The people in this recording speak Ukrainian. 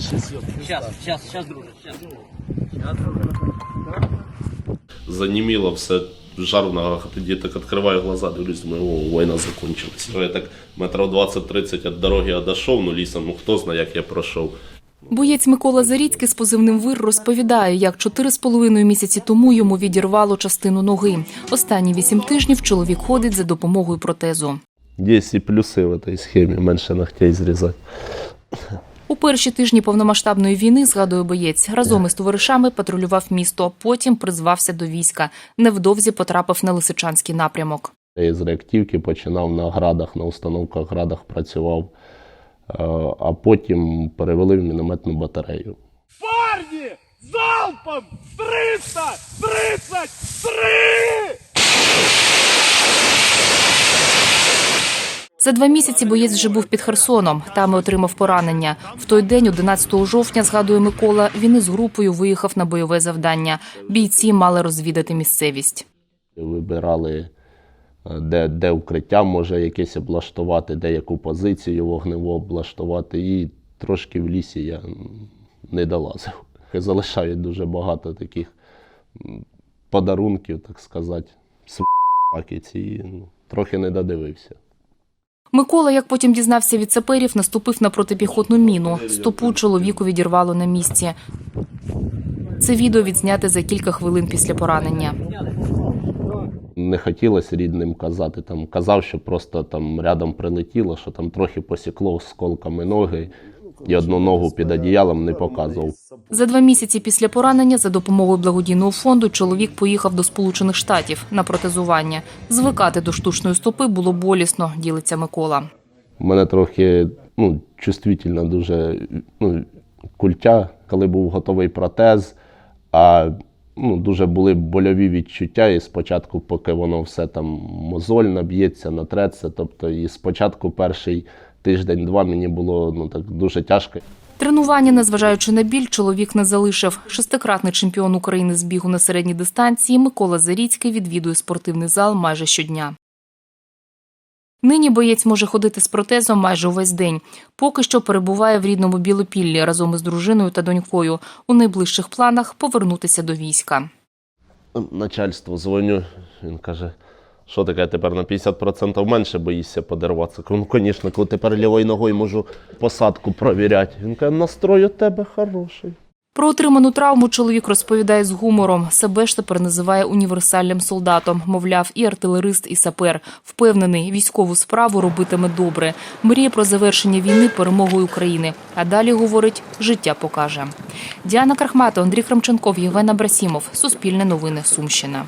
Сейчас, сейчас, сейчас, друже, сейчас. заніміло все. Жар в ногах, а тоді так відкриваю глаза, дивлюсь, думаю, о, війна закінчилась. Я так метрів 20-30 від дороги одійшов, ну лісом, ну хто знає, як я пройшов. Боєць Микола Заріцький з позивним вир розповідає, як чотири з половиною місяці тому йому відірвало частину ноги. Останні вісім тижнів чоловік ходить за допомогою протезу. Є і плюси в цій схемі, менше ногтей зрізати. Перші тижні повномасштабної війни, згадує боєць, разом із товаришами патрулював місто, потім призвався до війська. Невдовзі потрапив на Лисичанський напрямок. Я з реактивки починав на градах, на установках градах працював, Е, а потім перевели в мінометну батарею. Парни! Залпом! 333! За два місяці боєць вже був під Херсоном. Там і отримав поранення. В той день, 11 жовтня, згадує Микола, він із групою виїхав на бойове завдання. Бійці мали розвідати місцевість. Вибирали, е, де, де укриття може якесь облаштувати, де яку позицію вогневу облаштувати. І трошки в лісі я не долазив. Залишають дуже багато таких подарунків, так сказати, ці. ну, Трохи не додивився. Микола, як потім дізнався від саперів, наступив на протипіхотну міну. Стопу чоловіку відірвало на місці. Це відео відзняте за кілька хвилин після поранення. Не хотілося рідним казати. Там казав, що просто там рядом прилетіло, що там трохи посікло осколками ноги, і одну ногу під одіялом не показував. За два місяці після поранення за допомогою благодійного фонду чоловік поїхав до Сполучених Штатів на протезування. Звикати до штучної стопи було болісно, ділиться Микола. У мене трохи ну, чувствительна дуже ну, культя, коли був готовий протез, а ну, дуже були больові відчуття. І спочатку, поки воно все там мозольно б'ється, натреться. Тобто, і спочатку перший тиждень-два мені було ну, так дуже тяжко. Тренування, незважаючи на біль, чоловік не залишив. Шестикратний чемпіон України з бігу на середній дистанції Микола Заріцький відвідує спортивний зал майже щодня. Нині боєць може ходити з протезом майже увесь день. Поки що перебуває в рідному Білопіллі разом із дружиною та донькою. У найближчих планах повернутися до війська. Начальство дзвоню, він каже, що таке тепер на 50% менше боїшся подерватися. Ну, звісно, коли тепер лівою ногою можу посадку провіряти. Він каже, настрой у тебе хороший. Про отриману травму чоловік розповідає з гумором. Себе ж тепер називає універсальним солдатом. Мовляв, і артилерист, і сапер. Впевнений, військову справу робитиме добре. Мріє про завершення війни перемогою України. А далі говорить, життя покаже. Діана Крахмата, Андрій Крамченков, Євген Абрасімов. Суспільне новини. Сумщина.